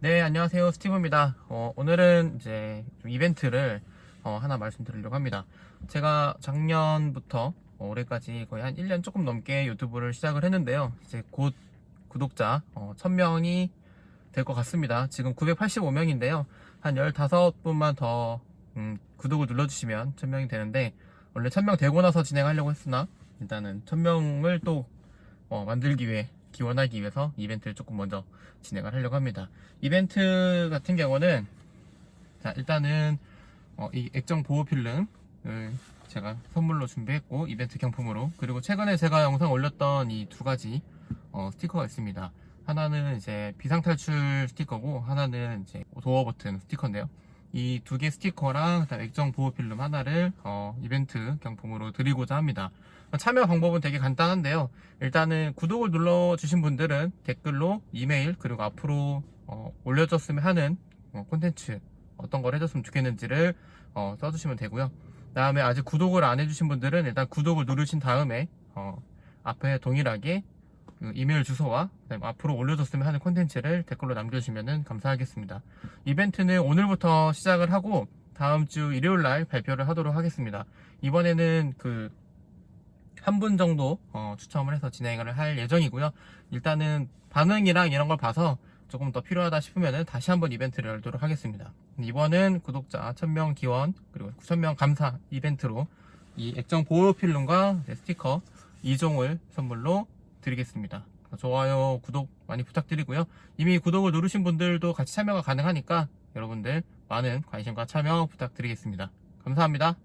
네, 안녕하세요. 스티브입니다. 어, 오늘은 이제 좀 이벤트를 어, 하나 말씀드리려고 합니다. 제가 작년부터 올해까지 거의 한 1년 조금 넘게 유튜브를 시작을 했는데요. 이제 곧 구독자 어, 1000명이 될 것 같습니다. 지금 985명인데요. 한 15분만 더 음, 구독을 눌러주시면 1000명이 되는데 원래 1000명 되고 나서 진행하려고 했으나 일단은 1000명을 또 어, 만들기 위해 기원하기 위해서 이벤트를 조금 먼저 진행을 하려고 합니다. 이벤트 같은 경우는 자 일단은 어, 이 액정 보호 필름을 제가 선물로 준비했고 이벤트 경품으로 그리고 최근에 제가 영상 올렸던 이 두 가지 어, 스티커가 있습니다. 하나는 이제 비상탈출 스티커고 하나는 이제 도어 버튼 스티커인데요. 이 두 개 스티커랑 그다음 액정 보호 필름 하나를 어, 이벤트 경품으로 드리고자 합니다. 참여 방법은 되게 간단한데요. 일단은 구독을 눌러주신 분들은 댓글로 이메일 그리고 앞으로 어, 올려줬으면 하는 어, 콘텐츠 어떤 걸 해줬으면 좋겠는지를 어, 써주시면 되고요. 다음에 아직 구독을 안 해주신 분들은 일단 구독을 누르신 다음에 어, 앞에 동일하게 그 이메일 주소와 앞으로 올려줬으면 하는 콘텐츠를 댓글로 남겨주시면 감사하겠습니다. 이벤트는 오늘부터 시작을 하고 다음 주 일요일 날 발표를 하도록 하겠습니다. 이번에는 그 한 분 정도 어, 추첨을 해서 진행을 할 예정이고요. 일단은 반응이랑 이런 걸 봐서 조금 더 필요하다 싶으면 다시 한번 이벤트를 열도록 하겠습니다. 이번은 구독자 1000명 기원 그리고 9000명 감사 이벤트로 이 액정 보호 필름과 네, 스티커 2종을 선물로 드리겠습니다. 좋아요, 구독 많이 부탁드리고요. 이미 구독을 누르신 분들도 같이 참여가 가능하니까 여러분들 많은 관심과 참여 부탁드리겠습니다. 감사합니다.